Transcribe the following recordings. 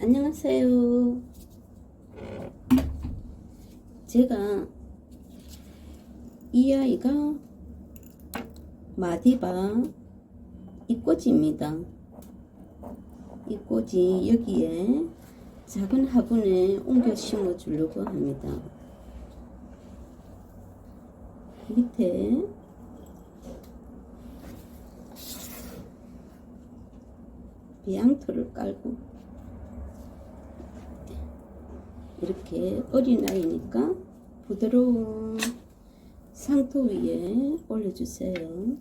안녕하세요. 제가 이 아이가 마디바 이 꽃입니다. 이 꽃이 여기에 작은 화분에 옮겨 심어 주려고 합니다. 밑에 비앙토를 깔고 이렇게 어린아이니까 부드러운 상토 위에 올려주세요.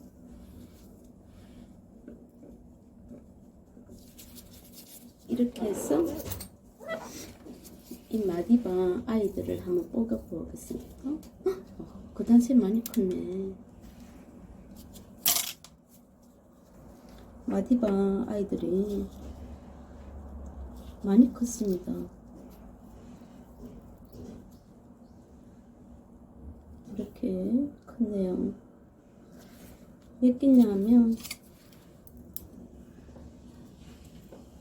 이렇게 해서 이 마디바 아이들을 한번 뽑아 보겠습니다. 어, 그 단체 많이 컸네. 마디바 아이들이 많이 컸습니다. 이렇게 컸네요. 몇 개냐면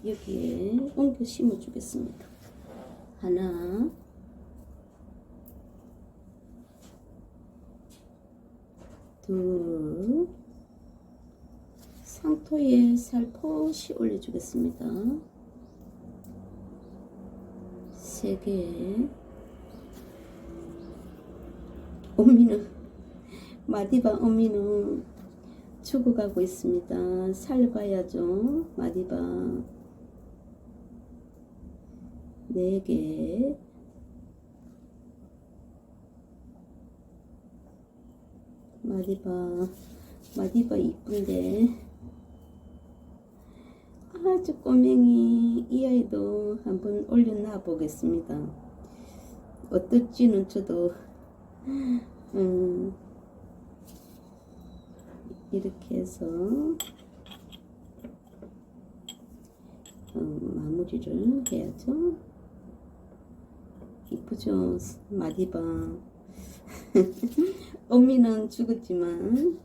여기에 옮겨 심어 주겠습니다. 하나 둘 상토에 살포시 올려주겠습니다. 세 개. 어미는 마디바 어미는 죽어가고 있습니다. 살봐야죠. 마디바 네 개. 마디바 마디바 이쁜데 아주 꼬맹이 이 아이도 한번 올려놔 보겠습니다. 어떨지는 저도 음, 이렇게 해서 음, 마무리를 해야죠. 이쁘죠? 마디바 어미는 죽었지만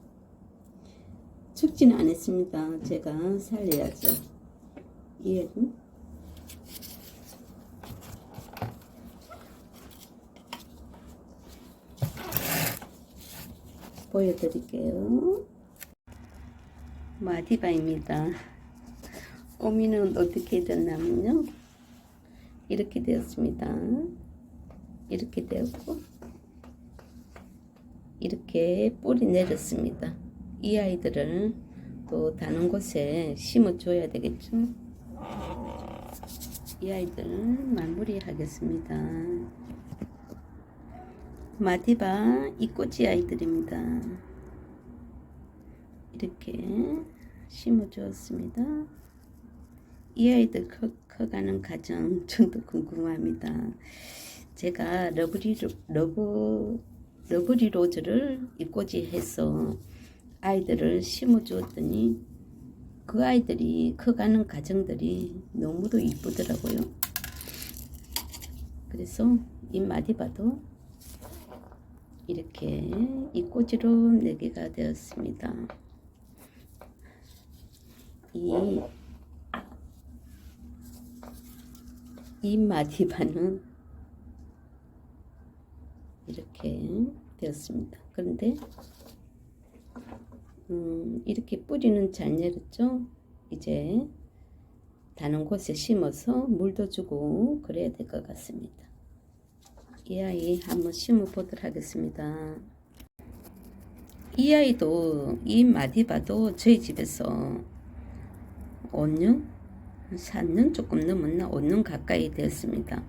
죽지는 않았습니다. 제가 살려야죠. 얘는 보여드릴게요. 마디바입니다. 어미는 어떻게 됐냐면요. 이렇게 되었습니다. 이렇게 되었고 이렇게 뿌리 내렸습니다. 이 아이들을 또 다른 곳에 심어 줘야 되겠죠. 이 아이들 마무리 하겠습니다. 마디바 이꼬지 아이들입니다. 이렇게 심어 주었습니다. 이 아이들 커, 커가는 과정 저도 궁금합니다. 제가 러브리 러브 러브리 로즈를 이꼬지 해서 아이들을 심어 주었더니 그 아이들이 커가는 과정들이 너무도 이쁘더라고요. 그래서 이 마디바도 이렇게 이 꼬지로 4개가 되었습니다. 이, 이 마디바는 이렇게 되었습니다. 그런데 음, 이렇게 뿌리는 잘 내렸죠? 이제 다른 곳에 심어서 물도 주고 그래야 될 것 같습니다. 이 아이 한번 심어 보도록 하겠습니다. 이 아이도 이 마디바도 저희 집에서 5년? 4년 조금 넘었나? 5년 가까이 되었습니다.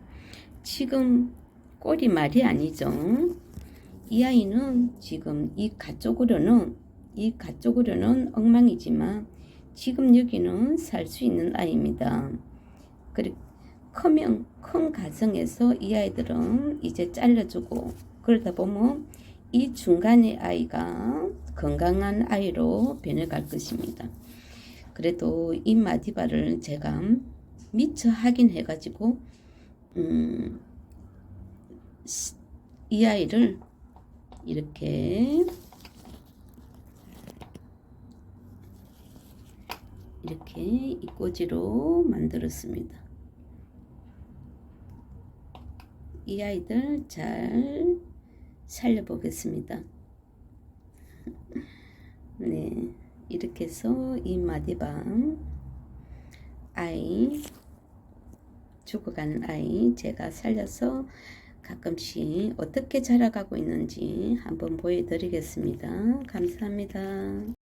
지금 꼴이 말이 아니죠. 이 아이는 지금 이 가쪽으로는 이 가쪽으로는 엉망이지만 지금 여기는 살 수 있는 아이입니다. 그리고 크면 큰 가정에서 이 아이들은 이제 잘라주고 그러다 보면 이 중간의 아이가 건강한 아이로 변해갈 것입니다. 그래도 이 마디바를 제가 미처 확인해 가지고 음, 이 아이를 이렇게 이렇게 이 꼬지로 만들었습니다. 이 아이들 잘 살려보겠습니다. 네, 이렇게 해서 이 마디밤 아이 죽어가는 아이 제가 살려서 가끔씩 어떻게 자라가고 있는지 한번 보여드리겠습니다. 감사합니다.